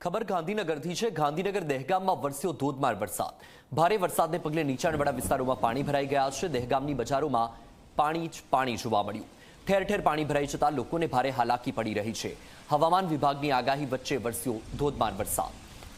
ખબર ગાંધીનગરથી છે. ગાંધીનગર દહેગામમાં વરસ્યો ધોધમાર વરસાદ. ભારે વરસાદને પગલે નીચાણવાળા વિસ્તારોમાં પાણી ભરાઈ ગયા છે. દહેગામની બજારોમાં પાણી જ પાણી જોવા મળ્યું. ઠેર ઠેર પાણી ભરાઈ જતા લોકોને ભારે હાલાકી પડી રહી છે. હવામાન વિભાગની આગાહી વચ્ચે વરસ્યો ધોધમાર વરસાદ.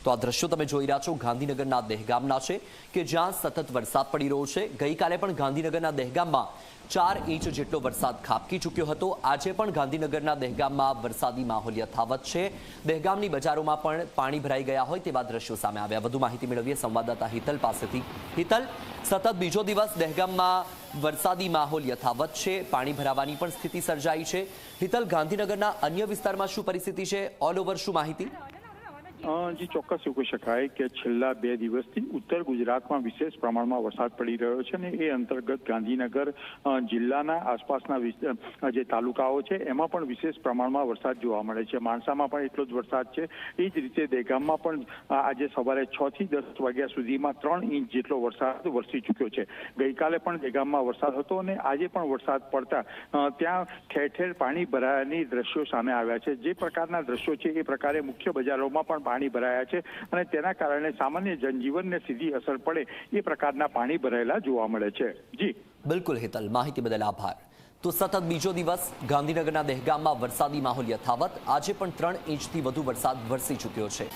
તો આ દ્રશ્યો તમે જોઈ રહ્યા છો ગાંધીનગરના દહેગામના છે કે જ્યાં સતત વરસાદ પડી રહ્યો છે. ગઈકાલે પણ ગાંધીનગરના દહેગામમાં ચાર ઇંચ જેટલો વરસાદ ખાબકી ચૂક્યો હતો. આજે પણ ગાંધીનગરના દહેગામમાં વરસાદી માહોલ યથાવત છે. દહેગામની બજારોમાં પણ પાણી ભરાઈ ગયા હોય તેવા દ્રશ્યો સામે આવ્યા. વધુ માહિતી મેળવીએ સંવાદદાતા હિતલ પાસેથી. હિતલ, સતત બીજો દિવસ દહેગામમાં વરસાદી માહોલ યથાવત છે. પાણી ભરાવાની પણ સ્થિતિ સર્જાઈ છે. હિતલ, ગાંધીનગરના અન્ય વિસ્તારમાં શું પરિસ્થિતિ છે? ઓલ ઓવર શું માહિતી? જી ચોક્કસ એવું કહી શકાય કે છેલ્લા બે દિવસથી ઉત્તર ગુજરાતમાં વિશેષ પ્રમાણમાં વરસાદ પડી રહ્યો છે અને એ અંતર્ગત ગાંધીનગર જિલ્લાના આસપાસના જે તાલુકાઓ છે, એમાં પણ વિશેષ પ્રમાણમાં વરસાદ જોવા મળે છે. માણસામાં પણ એટલો જ વરસાદ છે. એ જ રીતે દેગામમાં પણ આજે સવારે છ થી દસ વાગ્યા સુધીમાં ત્રણ ઇંચ જેટલો વરસાદ વરસી ચૂક્યો છે. ગઈકાલે પણ દેગામમાં વરસાદ હતો અને આજે પણ વરસાદ પડતા ત્યાં ઠેર ઠેર પાણી ભરાયાની દ્રશ્યો સામે આવ્યા છે. જે પ્રકારના દ્રશ્યો છે એ પ્રકારે મુખ્ય બજારોમાં પણ પાણી ભરાયા છે અને તેના કારણે સામાન્ય જનજીવનને સીધી અસર પડે એ પ્રકારના પાણી ભરાયેલા જોવા મળે છે. જી. બિલકુલ હેતલ, માહિતી બદલ આભાર. તો સતત બીજો દિવસ, ગાંધીનગરના દહેગામમાં વરસાદી માહોલ યથાવત. આજે પણ ત્રણ ઇંચથી વધુ વરસાદ વરસી ચૂક્યો છે.